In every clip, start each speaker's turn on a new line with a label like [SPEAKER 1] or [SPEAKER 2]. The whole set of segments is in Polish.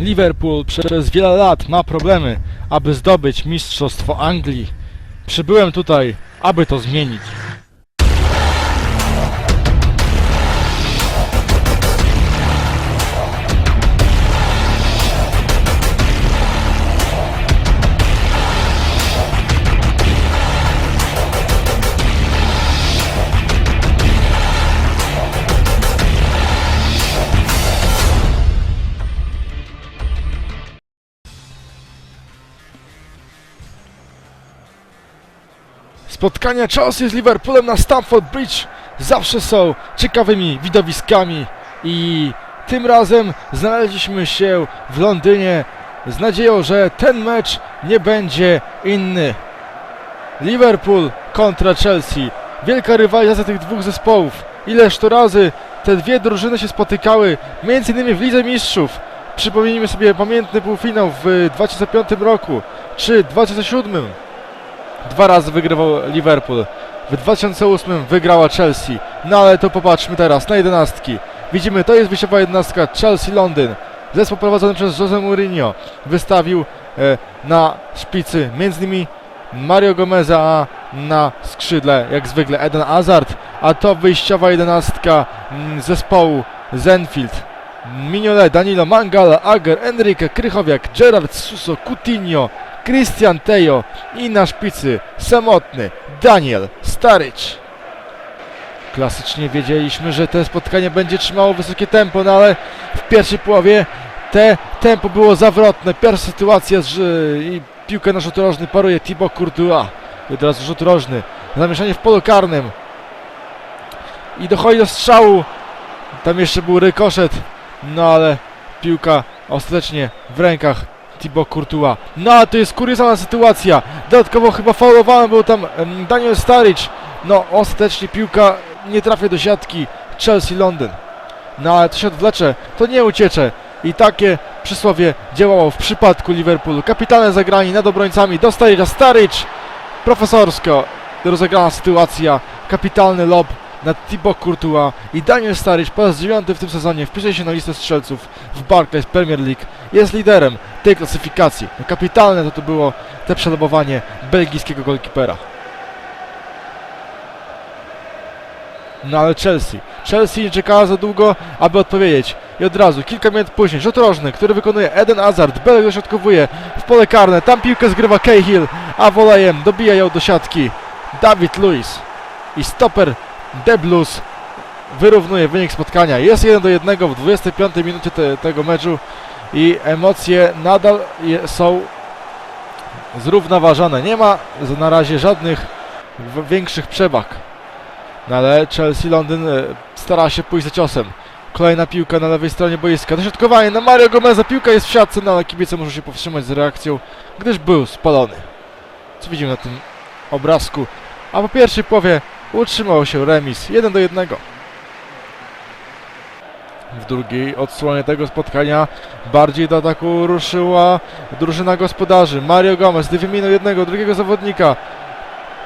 [SPEAKER 1] Liverpool przez wiele lat ma problemy, aby zdobyć mistrzostwo Anglii. Przybyłem tutaj, aby to zmienić. Spotkania Chelsea z Liverpoolem na Stamford Bridge zawsze są ciekawymi widowiskami i tym razem znaleźliśmy się w Londynie z nadzieją, że ten mecz nie będzie inny. Liverpool kontra Chelsea. Wielka rywalizacja tych dwóch zespołów. Ileż to razy te dwie drużyny się spotykały, między innymi w Lidze Mistrzów. Przypomnijmy sobie pamiętny półfinał w 2005 roku, czy 2007. Dwa razy wygrywał Liverpool. W 2008 wygrała Chelsea. No ale to popatrzmy teraz na jedenastki. Widzimy, to jest wyjściowa jedenastka Chelsea Londyn. Zespół prowadzony przez Jose Mourinho wystawił e, na szpicy między innymi Mario Gomeza, a na skrzydle jak zwykle Eden Hazard, a to wyjściowa jedenastka mm, zespołu Zenfield. Mignolet, Danilo, Mangala, Ager, Enrique, Krychowiak, Gerard, Suso, Coutinho, Christian Tejo i na szpicy samotny Daniel Starycz. Klasycznie wiedzieliśmy, że to spotkanie będzie trzymało wysokie tempo, no ale w pierwszej połowie te tempo było zawrotne. Pierwsza sytuacja z, i piłkę na rzut rożny paruje Thibaut Courtois. I teraz rzut rożny. Zamieszanie w polu karnym. I dochodzi do strzału. Tam jeszcze był rykoszet. No ale piłka ostatecznie w rękach Thibaut Courtois. No to jest kuriozalna sytuacja. Dodatkowo chyba faulowany był tam Daniel Sturridge. No ostatecznie piłka nie trafia do siatki Chelsea Londyn. No ale to się odwlecze, to nie uciecze. I takie przysłowie działało w przypadku Liverpoolu. Kapitalne zagranie nad obrońcami do Sturridge'a. Sturridge profesorsko rozegrana sytuacja. Kapitalny lob na Thibaut Courtois i Daniel Sturridge po raz dziewiąty w tym sezonie wpisuje się na listę strzelców w Barclays Premier League. Jest liderem tej klasyfikacji. No, kapitalne to, to było te przelobowanie belgijskiego golkipera. No ale Chelsea. Chelsea nie czekała za długo, aby odpowiedzieć. I od razu, kilka minut później, rzut rożny, który wykonuje Eden Hazard. Belek dośrodkowuje w pole karne. Tam piłkę zgrywa Cahill, a wolejem dobija ją do siatki David Luiz. I stoper The Blues wyrównuje wynik spotkania. Jest 1 do 1 w 25 minucie te, tego meczu i emocje nadal je, są zrównoważone. Nie ma na razie żadnych większych przewag. No ale Chelsea Londyn e, stara się pójść za ciosem. Kolejna piłka na lewej stronie boiska. Dośrodkowanie na Mario Gomeza. Piłka jest w siatce, no ale kibice muszą się powstrzymać z reakcją, gdyż był spalony. Co widzimy na tym obrazku. A po pierwszej połowie utrzymał się remis 1 do 1. W drugiej odsłonie tego spotkania bardziej do ataku ruszyła drużyna gospodarzy. Mario Gomez wyminął jednego, drugiego zawodnika.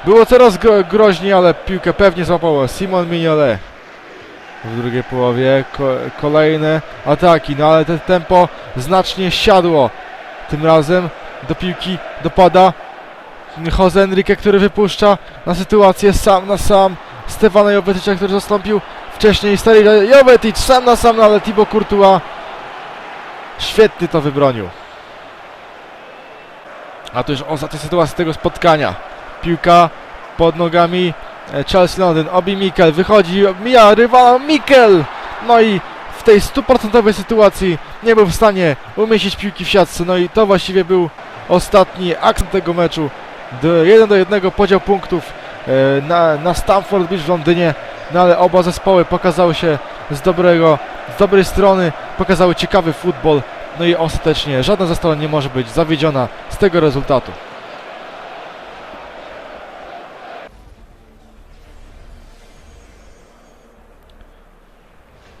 [SPEAKER 1] Było coraz gro groźniej, ale piłkę pewnie złapał Simon Mignolet. W drugiej połowie ko kolejne ataki, no ale to tempo znacznie siadło. Tym razem do piłki dopada Jose Enrique, który wypuszcza na sytuację sam na sam Stefana Joveticza, który zastąpił wcześniej stary Jovetic sam na sam, no ale Thibaut Courtois świetnie to wybronił. A to już ostatnia sytuacja tego spotkania. Piłka pod nogami e, Chelsea Londyn. Obi Mikel wychodzi, mija rywala Mikel! No i w tej stuprocentowej sytuacji nie był w stanie umieścić piłki w siatce. No i to właściwie był ostatni akcent tego meczu. Do, 1 do 1 podział punktów e, na, na Stamford Bridge w Londynie. No ale oba zespoły pokazały się z dobrego, z dobrej strony, pokazały ciekawy futbol. No i ostatecznie żadna ze stron nie może być zawiedziona z tego rezultatu.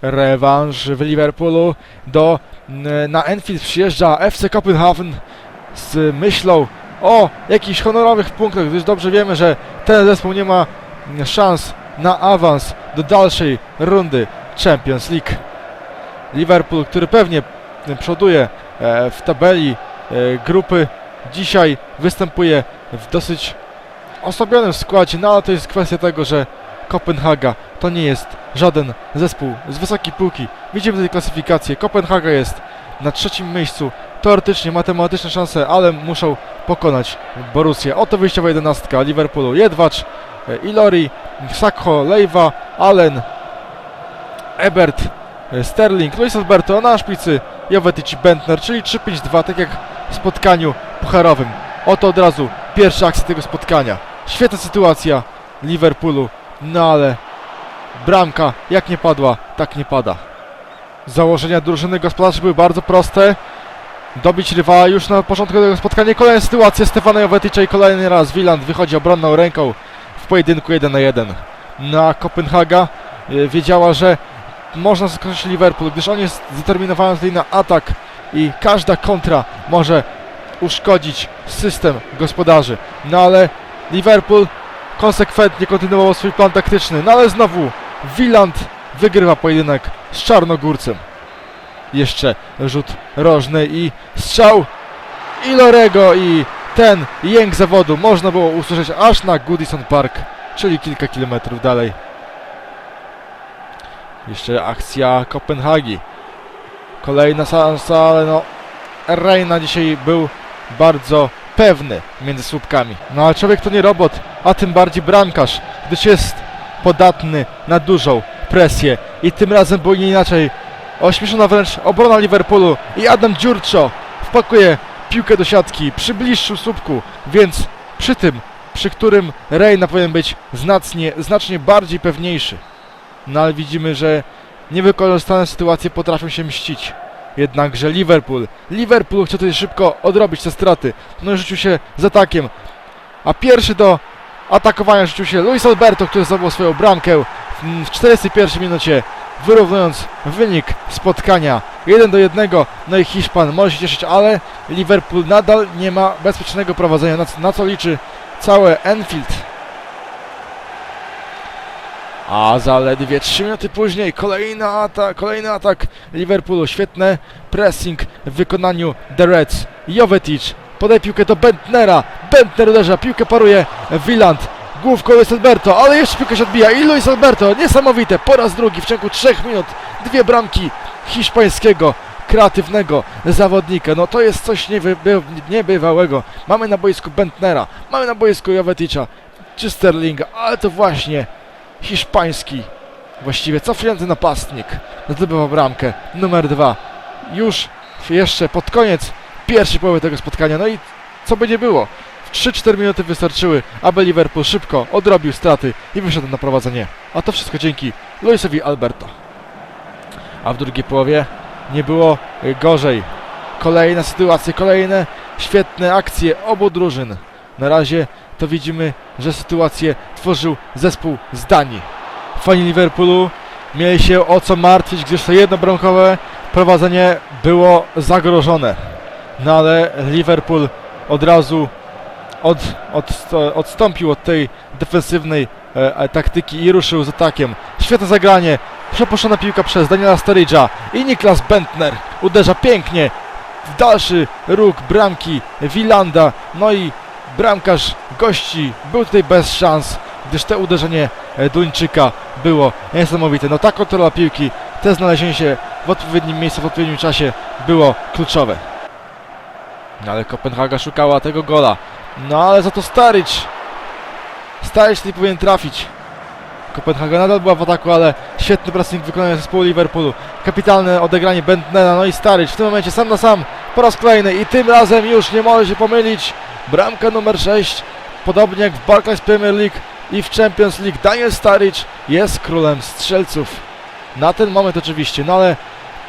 [SPEAKER 1] Rewanż w Liverpoolu do, na Enfield przyjeżdża FC Copenhagen z myślą o jakichś honorowych punktach, gdyż dobrze wiemy, że ten zespół nie ma szans na awans do dalszej rundy Champions League. Liverpool, który pewnie przoduje e, w tabeli e, grupy. Dzisiaj występuje w dosyć osłabionym składzie, no ale to jest kwestia tego, że Kopenhaga to nie jest żaden zespół z wysokiej półki. Widzimy tutaj klasyfikację. Kopenhaga jest na trzecim miejscu. Teoretycznie matematyczne szanse, ale muszą pokonać Borussię. Oto wyjściowa jedenastka Liverpoolu. Jedwacz, e, Ilori, Sakho, Leiva, Allen, Ebert, e, Sterling, Luis Alberto, na szpicy Jovetic Bentner, czyli 3-5-2, tak jak w spotkaniu pucharowym. Oto od razu pierwsza akcja tego spotkania. Świetna sytuacja Liverpoolu, no ale bramka jak nie padła, tak nie pada. Założenia drużyny gospodarzy były bardzo proste. Dobić rywala już na początku tego spotkania. Kolejna sytuacja Stefana Joveticza i kolejny raz Wieland wychodzi obronną ręką w pojedynku 1 na 1. Na Kopenhaga e, wiedziała, że można skończyć Liverpool, gdyż on jest zdeterminowany tutaj na atak i każda kontra może uszkodzić system gospodarzy. No ale Liverpool konsekwentnie kontynuował swój plan taktyczny. No ale znowu Wieland wygrywa pojedynek z Czarnogórcem. Jeszcze rzut rożny i strzał Ilorego i ten jęk zawodu można było usłyszeć aż na Goodison Park, czyli kilka kilometrów dalej. Jeszcze akcja Kopenhagi. Kolejna szansa, ale no Reina dzisiaj był bardzo pewny między słupkami. No ale człowiek to nie robot, a tym bardziej bramkarz, gdyż jest podatny na dużą presję i tym razem było nie inaczej. Ośmieszona wręcz obrona Liverpoolu i Adam Dziurczo wpakuje piłkę do siatki przy bliższym słupku, więc przy tym, przy którym Reina powinien być znacznie, znacznie bardziej pewniejszy. No ale widzimy, że niewykorzystane sytuacje potrafią się mścić. Jednakże Liverpool, Liverpool chce tutaj szybko odrobić te straty. No i rzucił się z atakiem. A pierwszy do atakowania rzucił się Luis Alberto, który zdobył swoją bramkę w 41 minucie, wyrównując wynik spotkania 1 do 1. No i Hiszpan może się cieszyć, ale Liverpool nadal nie ma bezpiecznego prowadzenia, na, co- liczy całe Enfield. A zaledwie 3 minuty później kolejny atak, kolejny atak Liverpoolu. Świetny pressing w wykonaniu The Reds. Jovetic podaje piłkę do Bentnera. Bentner uderza, piłkę paruje Wieland. Główką Luis Alberto, ale jeszcze piłka się odbija i Luis Alberto, niesamowite, po raz drugi w ciągu 3 minut, dwie bramki hiszpańskiego, kreatywnego zawodnika. No to jest coś nieby, niebywałego. Mamy na boisku Bentnera, mamy na boisku Joveticza czy Sterlinga, ale to właśnie hiszpański, właściwie cofnięty napastnik, zdobywa bramkę numer dwa. Już jeszcze pod koniec pierwszej połowy tego spotkania. No i co by nie było, w 3-4 minuty wystarczyły, aby Liverpool szybko odrobił straty i wyszedł na prowadzenie. A to wszystko dzięki Luisowi Alberto. A w drugiej połowie nie było gorzej. Kolejne sytuacje, kolejne świetne akcje obu drużyn. Na razie to widzimy, że sytuację tworzył zespół z Danii. Fani Liverpoolu mieli się o co martwić, gdyż to jednobramkowe prowadzenie było zagrożone. No ale Liverpool od razu od, od, odstąpił od tej defensywnej e, taktyki i ruszył z atakiem. Świetne zagranie, przepuszczona piłka przez Daniela Sturridge'a i Niklas Bentner uderza pięknie w dalszy róg bramki Wilanda. No i bramkarz gości był tutaj bez szans, gdyż te uderzenie e, Duńczyka było niesamowite. No ta kontrola piłki, te znalezienie się w odpowiednim miejscu, w odpowiednim czasie było kluczowe. No ale Kopenhaga szukała tego gola. No ale za to Staric. Staric nie powinien trafić. Kopenhaga nadal była w ataku, ale świetny pressing wykonania zespołu Liverpoolu. Kapitalne odegranie Bentnera, no i Staric w tym momencie sam na sam po raz kolejny i tym razem już nie może się pomylić. Bramka numer 6, podobnie jak w Barclays Premier League i w Champions League. Daniel Staric jest królem strzelców. Na ten moment oczywiście, no ale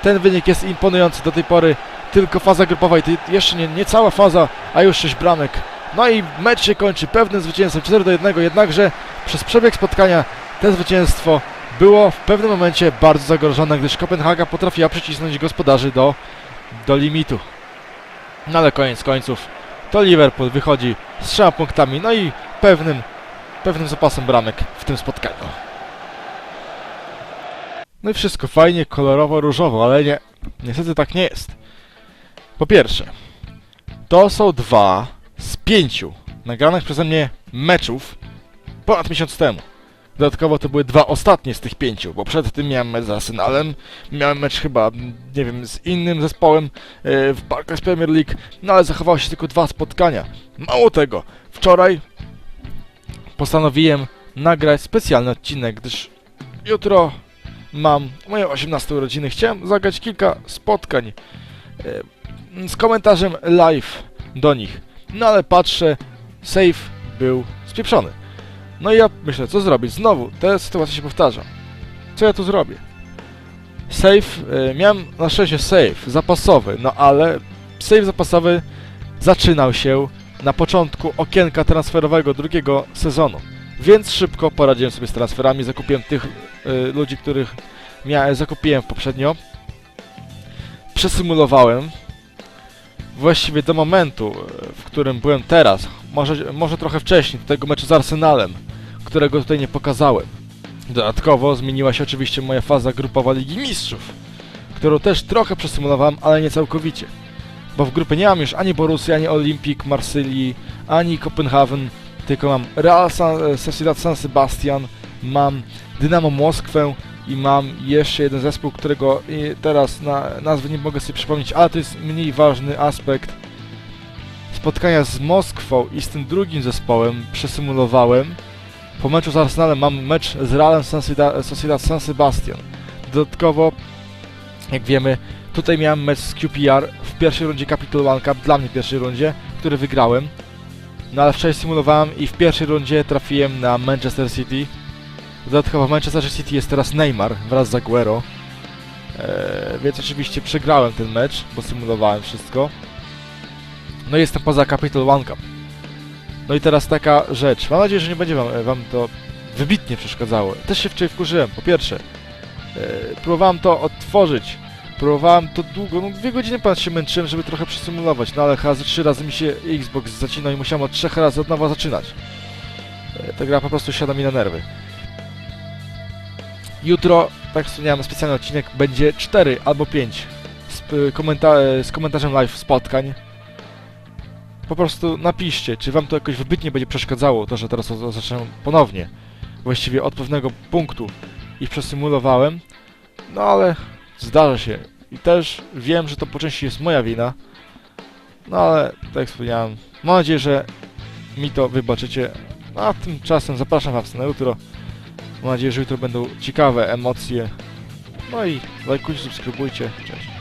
[SPEAKER 1] ten wynik jest imponujący do tej pory. Tylko faza grupowa i jeszcze nie, nie cała faza, a już 6 bramek. No i mecz się kończy pewnym zwycięstwem 4 do 1, jednakże przez przebieg spotkania to zwycięstwo było w pewnym momencie bardzo zagrożone, gdyż Kopenhaga potrafiła przycisnąć gospodarzy do, do limitu. No ale koniec końców to Liverpool wychodzi z trzema punktami, no i pewnym, pewnym zapasem bramek w tym spotkaniu. No i wszystko fajnie, kolorowo, różowo, ale nie, niestety tak nie jest. Po pierwsze, to są dwa z pięciu nagranych przeze mnie meczów ponad miesiąc temu. Dodatkowo to były dwa ostatnie z tych pięciu, bo przed tym miałem mecz z Arsenalem, miałem mecz chyba, nie wiem, z innym zespołem e, w Barclays Premier League, no ale zachowało się tylko dwa spotkania. Mało tego, wczoraj postanowiłem nagrać specjalny odcinek, gdyż jutro mam moje 18 urodziny. Chciałem zagrać kilka spotkań e, z komentarzem live do nich. No ale patrzę, save był spieprzony. No i ja myślę, co zrobić? Znowu, ta sytuacja się powtarza. Co ja tu zrobię? Save, e, miałem na szczęście save zapasowy, no ale save zapasowy zaczynał się na początku okienka transferowego drugiego sezonu. Więc szybko poradziłem sobie z transferami, zakupiłem tych y, ludzi, których miałem, zakupiłem poprzednio. Przesymulowałem właściwie do momentu, y, w którym byłem teraz, może, może trochę wcześniej, do tego meczu z Arsenalem, którego tutaj nie pokazałem. Dodatkowo zmieniła się oczywiście moja faza grupowa Ligi Mistrzów, którą też trochę przesymulowałem, ale nie całkowicie. Bo w grupie nie mam już ani Borussii, ani Olympic Marsylii, ani Kopenhagen, tylko mam Real San, Sociedad San Sebastian, mam Dynamo Moskwę i mam jeszcze jeden zespół, którego teraz na, nazwy nie mogę sobie przypomnieć, ale to jest mniej ważny aspekt. Spotkania z Moskwą i z tym drugim zespołem przesymulowałem. Po meczu z Arsenalem mam mecz z Realem Sociedad San Sebastian. Dodatkowo, jak wiemy, tutaj miałem mecz z QPR w pierwszej rundzie Capital One Cup, dla mnie pierwszej rundzie, który wygrałem. No ale wczoraj symulowałem i w pierwszej rundzie trafiłem na Manchester City. Dodatkowo w Manchester City jest teraz Neymar wraz z Aguero. Eee, więc oczywiście przegrałem ten mecz, bo symulowałem wszystko. No i jestem poza Capital One Cup. No i teraz taka rzecz. Mam nadzieję, że nie będzie wam, wam to wybitnie przeszkadzało. Też się wczoraj wkurzyłem. Po pierwsze, e, próbowałem to odtworzyć. Próbowałem to długo, no dwie godziny ponad się męczyłem, żeby trochę przesymulować, no ale chyba trzy razy mi się Xbox zacinał i musiałem od trzech razy od nowa zaczynać. E, Ta gra po prostu siada mi na nerwy. Jutro, tak wspomniałem, specjalny odcinek będzie 4 albo 5 z, p- komenta- z komentarzem live spotkań. Po prostu napiszcie, czy wam to jakoś wybitnie będzie przeszkadzało, to, że teraz zaczynam ponownie. Właściwie od pewnego punktu ich przesymulowałem. No ale zdarza się. I też wiem, że to po części jest moja wina. No ale, tak jak wspomniałem, mam nadzieję, że mi to wybaczycie. No, a tymczasem zapraszam was na jutro. Mam nadzieję, że jutro będą ciekawe emocje. No i lajkujcie, subskrybujcie. Cześć.